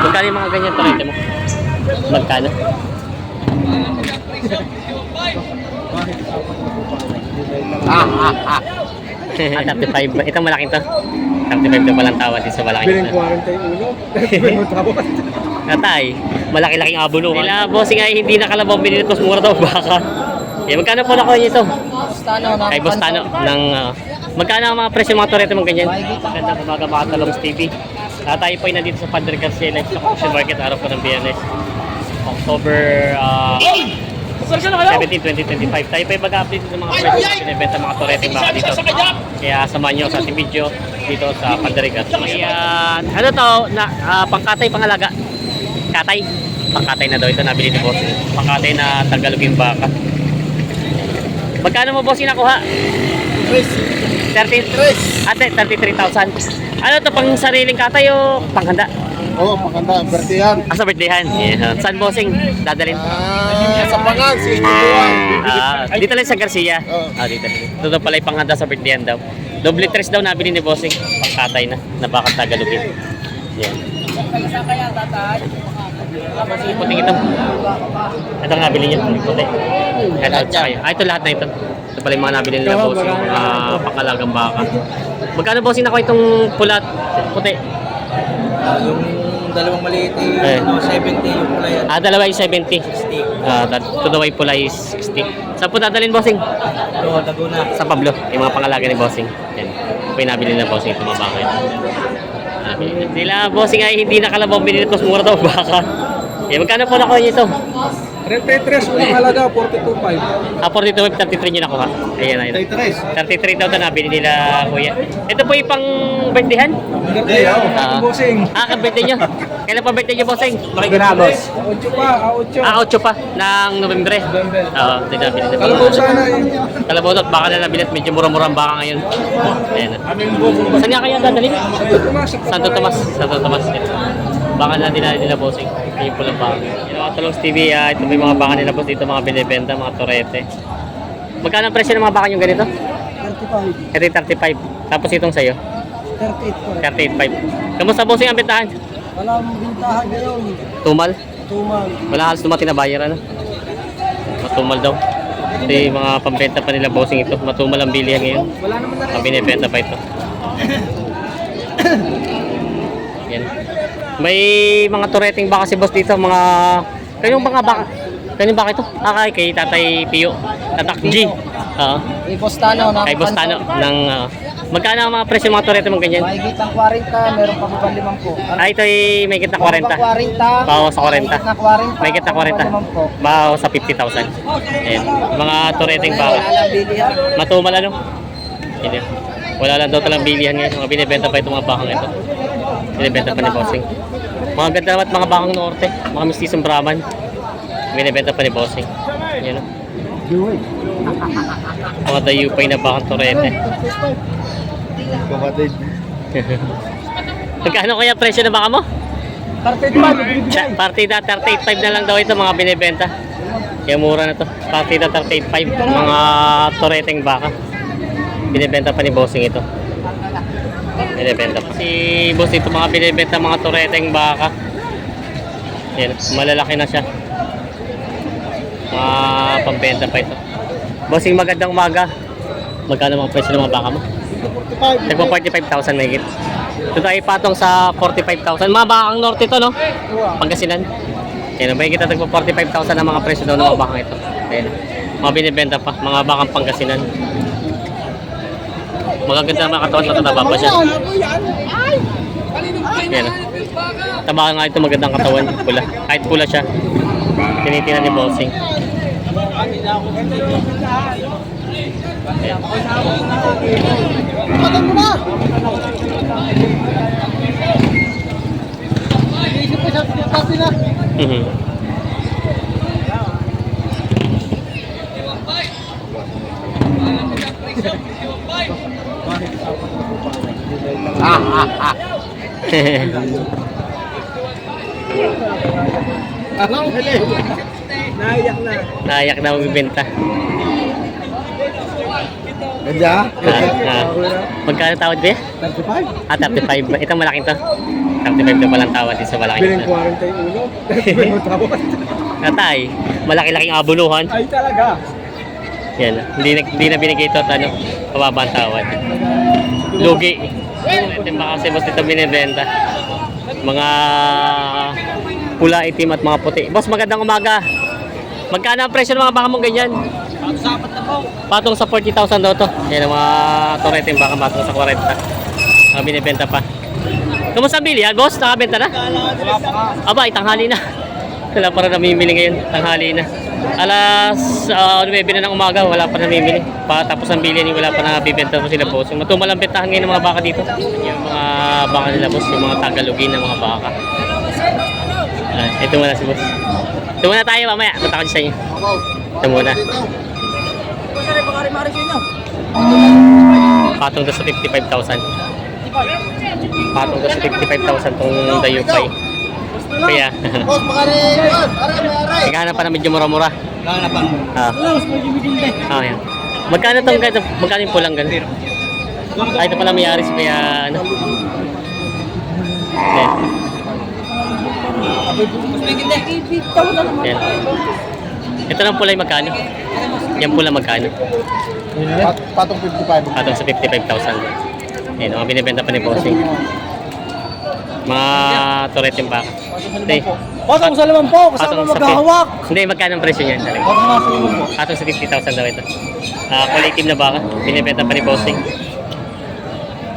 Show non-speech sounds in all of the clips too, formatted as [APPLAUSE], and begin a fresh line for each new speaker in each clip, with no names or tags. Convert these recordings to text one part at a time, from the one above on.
Magkano yung mga ganyan torete mo? Magkano?
Ah, ah, ah. [LAUGHS]
ah, 35. Itong malaking to. 35 na palang tawad din sa malaking
Biling
to.
40 yung ulo. [LAUGHS]
Natay, [LAUGHS] malaki-laking abulo. Nila bossing ay hindi nakalabaw binili mas mura daw baka. Eh, magkano po nakuha niyo ito?
Bustano na.
Kay Bostano ng ah, magkano ang mga presyo ng mga torete mong ganyan? Magandang umaga mga talong TV. Ah, tayo po ay nandito sa Padre Garcia Live Stock Auction Market araw po ng Biyernes. October ah, 17, 2025. Tayo pa ay mag-update ng mga presyo na binibenta mga torete baka dito. Kaya samahan nyo sa ating video dito sa Padre Garcia. May, ah, ano to, na, ah, pangkatay pangalaga. Katay. Pangkatay na daw ito nabili ni boss. Pangkatay na Tagaloging baka. Magkano mo boss yung nakuha? 13 Ate, 33,000. Ano to pang sariling katay o panghanda?
Oo, maganda. Bertihan.
Ah, sa birthdayhan. Yeah. Saan bossing? Dadalhin?
Ah, sa pangan, si Inubuan.
Ah, dito lang sa Garcia.
Oo.
Ah, dito. Ito daw pala yung panghanda sa birthdayan daw. Doble tres daw nabili ni bossing. Pangkatay na. Nabakang Tagalogin. Yan.
Isa kaya tatay?
Yung puting ito. Ito ang nabili niyo. Yung puti. Ito, tsaka yun. Ah, ito lahat na ito. Ito pala yung mga nabili nila bossing.
marami.
Mga pangkalagang baka. Magkano bossing nakuha itong pulat puti?
Yung dalawang maliit
Eh.
eh, no, 70 yung pula yan.
Ah, dalawa is 70.
60.
Ah, uh, ito daw ay pula is 60. Saan po dadalhin bossing?
Ito, Laguna.
Sa Pablo, yung mga pangalaga ni bossing. Yan. Ito yung nabili bossing, ito mga baka yun. Sila bossing ay hindi nakalabaw binili mas mura daw baka. Eh, magkano po nakuha niyo ito?
33 unang halaga, 42.5.
Ah, 42, 33 niyo nakuha. Ayan na ito.
33.
33 daw ito nabili nila kuya. Ito po yung pang birthdayhan?
Birthday, oh.
Ah.
Bossing.
Ah, kang birthday niyo. [LAUGHS] Kailan pa birthday niyo bossing?
Ginamos. 8 pa, 8.
Ah, 8 pa ng November.
November.
Oo, hindi nabili na.
Kalabaw sana eh.
Kalabaw at baka na nabili at medyo mura-mura ang baka ngayon. Ayan. Saan nga kaya dadalhin?
Santo Tomas.
Santo Tomas. Santo Tomas. Baka na din nila bossing. Ayun po lang baka. Yung mga Tulong TV, ah, ito may mga baka nila boss dito, mga binibenta, mga torete. Magkano ang presyo ng mga baka yung ganito?
35.
Ito yung 35. Tapos itong sa'yo,
38 pa.
38.5. Kamusta bossing ang bentahan?
Wala mong bintahan ngayon.
Tumal?
Tumal.
Wala halos dumating na buyer ano? Matumal daw. Yung mga pambenta pa nila bossing ito. Matumal ang bilihan ngayon.
Wala naman na
Ang binibenta pa ito. Yan. May mga tureting baka si boss dito, mga kanyang mga baka. Kanyang baka ito? Ah, kay, kay Tatay Pio. Tatak G. Oo.
Kay Bostano na.
kay Bostano ng ah, magkano ang mga presyo ng mga turete mong ganyan?
Mahigit ng 40, meron pa ba 5 po.
Ah, ito ay may kita 40.
40.
Bawa sa 40.
Mahigit na 40.
May kita 40.
po.
Bawa sa 50,000. Ayan. Mga
lang bilihan.
Matumal ano? Hindi. Wala lang daw talang bilihan ngayon. Mga binibenta pa itong mga bakang ito. Binibenta pa ni Bossing. Mga ganda naman mga bakang norte. Mga mistisong Brahman. Binibenta pa ni Bossing. Yan o. Mga dayupay na bakang torete.
Kapatid.
Magkano kaya presyo ng baka mo?
35.
Cha- Partida 38.5 na lang daw ito mga binibenta. Kaya mura na to. Partida 38.5 mga toreteng baka. Binibenta pa ni Bossing ito. Binibenta pa. Si Boss ito mga binibenta mga toreteng baka. Yan, malalaki na siya. Mga pambenta pa ito. Bossing magandang umaga. Magkano mga presyo ng mga baka mo?
45.
Nagpa 45,000 na higit. Ito tayo patong sa 45,000. Mga bakang norte to, no? Pangasinan. Yan, ba kita tagpo 45,000 ang mga presyo daw ng mga bakang ito. Ayan. Mga binibenta pa, mga bakang pangasinan. Magaganda mga katawan, matataba pa siya. Yan. Taba nga ito, magandang katawan, pula. Kahit pula siya. Tinitingnan ni Bossing. Ayan. Mhm.
Ah, ah, ah. Ano? Naiyak na.
Naiyak na magbibenta.
Ganda?
Ah, ah. Magkano tawad ba?
35.
Ah, 35. Itong malaking to. 35 na palang tawad din sa malaki
Bilang
na. [LAUGHS]
41. Bilang tawad.
Natay, malaki-laking abuluhan.
Ay talaga.
Yan, hindi na, hindi na binigay ito at ano, kababa ang tawad. Lugi. Ito yung baka kasi boss dito binibenta. Mga pula, itim at mga puti. Boss, magandang umaga. Magkano ang presyo ng mga baka mong ganyan? Patong sa 40,000 daw to. Yan ang mga torete yung baka patong sa 40. Mga binibenta pa. Kumusta ang bili? ah, boss? Nakabenta na? Aba, itanghali na. Wala pa rin namimili ngayon. Tanghali na. Alas uh, 9 na ng umaga, wala pa namimili. Pa, tapos ang bilhin, wala pa nabibenta pa sila boss. Yung matumal ang bentahan ngayon ng mga baka dito. Yung mga baka nila boss, yung mga tagalugin ng mga baka. Ah, ito muna si boss. Ito muna tayo mamaya. Punta ko sa inyo. Ito muna. Patong sa 55,000. Patong daw sa 55,000 tong dayupay. Kaya,
Boss, yun. Aray, aray.
naghahanap pa na medyo mura-mura.
Kaya na pang.
Ah. Ah, yan. Magkano tong ganito? Magkano yung pulang ganito? Ah, ito pala may aris kaya ano. Yan. Yan. Ito lang pula yung magkano? Yan pula magkano?
Pat- Patong 55.
Patong sa 55,000. Yan, mga binibenta pa ni Bossing. Mga turret yung baka. Hindi.
Patong sa limang po, kasama
Patong sa
maghahawak.
Hindi, magkano ang presyo niyan? Talaga?
Patong sa limang po.
Patong sa 50,000 daw ito. Ah, itim na baka. Binibenta pa ni Bossing.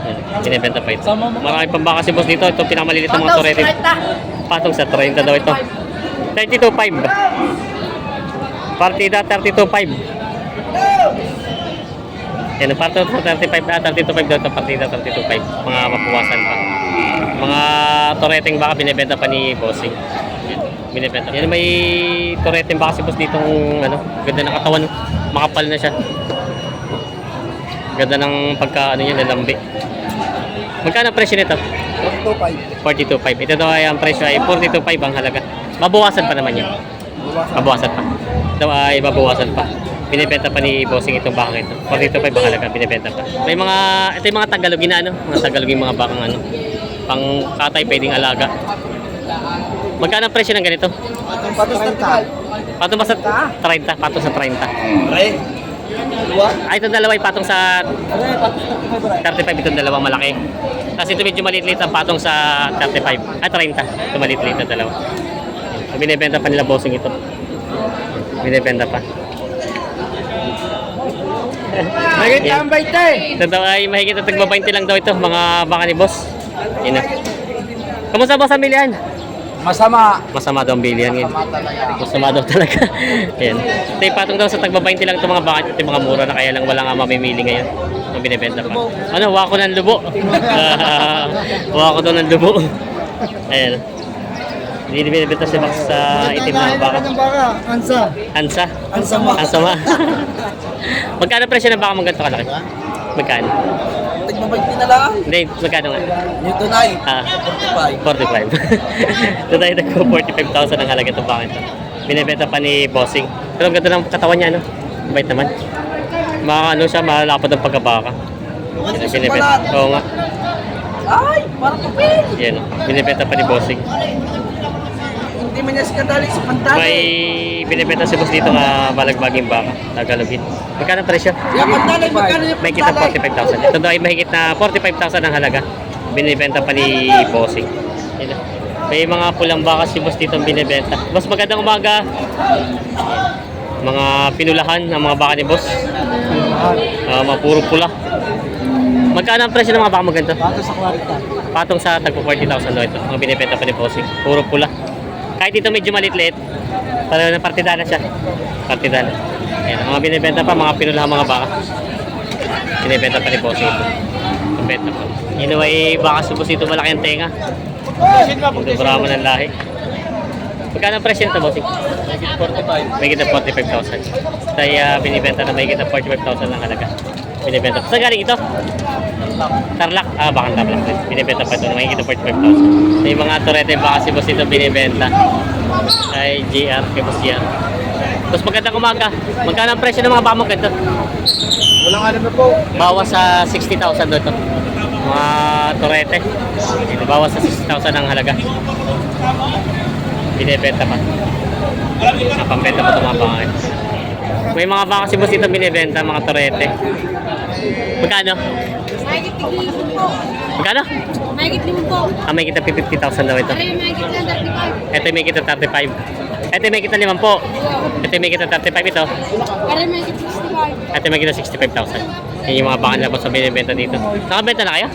Yan, Binibenta pa ito. Marami pang baka si Boss dito. Ito pinakamaliliit ng mga turete. Patong sa 30 daw ito. 32.5. Partida 32.5. Yan, sa 35 na 32.5 daw ito. Partida 32.5. Mga mapuwasan pa. Mga toreteng baka binibenta pa ni Bossing. Binibenta. Yan may toreteng baka si Boss dito ano, ganda ng katawan. Makapal na siya. Ganda ng pagka ano niya, nalambi. Magkano ang presyo nito?
25.
42.5. Ito daw ay ang presyo ay 42.5 ang halaga. Mabawasan pa naman yan. Mabawasan pa. Ito ay mabawasan pa. Binibenta pa ni Bossing itong baka ito. 42.5 ang halaga, binibenta pa. May mga, ito yung mga Tagalogin na ano, mga Tagalogin mga bakang ano. Pang katay pwedeng alaga. Magkano ang presyo ng ganito?
Patong sa 30.
Patong ba sa 30? Patong sa 30.
Aray. Dua.
Ay, itong dalawa ay patong sa
Aray, patong sa 35.
35 itong dalawang malaki. Tapos ito medyo maliit-liit ang patong sa 35. Ah, 30. Ito maliit-liit na dalawa. Binibenta pa nila bossing ito. Binibenta pa. Yan.
ang baite.
Ito daw ay mahigit at tagba 20 lang daw ito, mga baka ni boss. Yun na. Kamusta boss ang bilihan?
Masama.
Masama daw ang bilihan ngayon.
Masama talaga.
Masama daw talaga. [LAUGHS] Ayan. Ito yung patong daw sa tagba 20 lang ito mga baka. Ito mga mura na kaya lang wala nga mamimili ngayon. Ang binibenta pa. Ano, wako ng lubo. Ah, [LAUGHS] wako daw ng lubo. Ayan. Hindi binibenta si Max sa itim na baka.
Ansa.
Ansa.
Ansama.
Ansama. [LAUGHS] Magkano presyo ng baka mong ganito kalaki? Magkano?
Tigmabagti na lang.
Hindi, magkano nga?
Newton ay.
Ah,
45.
45. Ito tayo nagko 45,000 ang halaga itong bakit. Binibenta pa ni Bossing. Pero ang ganda ng katawan niya, no? Bait naman. Mga ano siya, malapad ang pagkabaka. Binibenta. Oo nga.
Ay, parang papel.
Yan. Binibenta pa ni Bossing.
Hindi man niya skandali sa pantali.
May binibenta si Boss dito nga balagbaging baka. Tagalogin. Magkano ang presyo?
Yung pantali, magkano yung
Mahigit na
pantali?
45,000. Ito daw ay mahigit na 45,000 ang halaga. Binibenta pa ni Bossing. Yan. May mga pulang baka si Boss dito ang binibenta. Boss, magandang umaga. Mga pinulahan ng mga baka ni Boss. Ah, mga puro pula. Magkano ang presyo ng mga baka mo ganito?
Bato sa 40.
Patong sa tagpo 40,000 daw ito. Mga binibenta pa ni Bossing. Puro pula. Kahit ito medyo maliit-liit, pareho na partidana siya. Partidana. Ayan, ang mga binibenta pa, mga pinulahan mga baka. Binibenta pa ni Bossing ito. Binibenta pa. Yun ay baka subos ito malaki ang tenga. Ito brahman ng lahi. Magkano ang presyo nito?
45.
May kita 45,000. Kaya binibenta na may kita 45,000 lang halaga. Binibenta. Saan galing ito? Tarlac. Ah, baka Tarlac. din. Binibenta pa ito. May kita 45,000. May mga torete baka si Boss ito binibenta. Kay GR, kay Boss GR. Tapos magandang umaga. Magkano ang presyo ng mga mo ganito?
Walang alam na po.
Bawas sa 60,000 doon ito. Mga torete. Bawas sa 6,000 ang halaga. Binibenta pa. Napambenta pa itong mga baka. May mga baka si boss dito binibenta, mga torete. Magkano?
Mahigit tigil po.
Magkano?
Mahigit limo po.
Ah, may kita 50,000 daw ito.
Aray, mahigit lang 35.
Ito may kita 35. Ito may kita 5 po. Ito may kita 35 ito.
Aray, mahigit 65.
Ito may kita 65,000. Yan yung mga baka nila po sa binibenta dito. Nakabenta na kayo?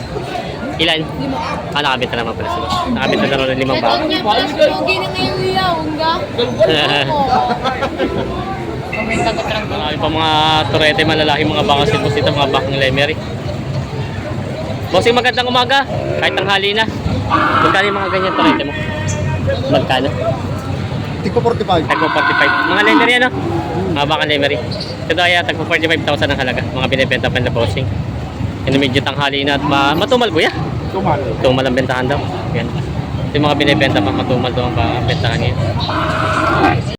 Ilan?
Lima.
Ah, nakabenta naman pala sila. Nakabenta na rin ng limang baka.
Ito niya, plus pogi na ngayon kuya. Unga. [LAUGHS]
Marami pa mga turete, malalaki mga baka si boss dito, mga bakang lemery. Bossing magandang umaga, kahit tanghali na. Magkano yung mga ganyan turete mo? Magkano?
Tiko 45.
Tagpo 45. Mga lemery ano? Mga bakang lemery. Ito ay tagpo 45,000 ang halaga. Mga binibenta pa nila bossing. Yan medyo tanghali na at ma matumal kuya.
Tumal.
Tumal ang bentahan daw. Yan. Ito yung mga binibenta pa matumal daw ang bentahan ngayon.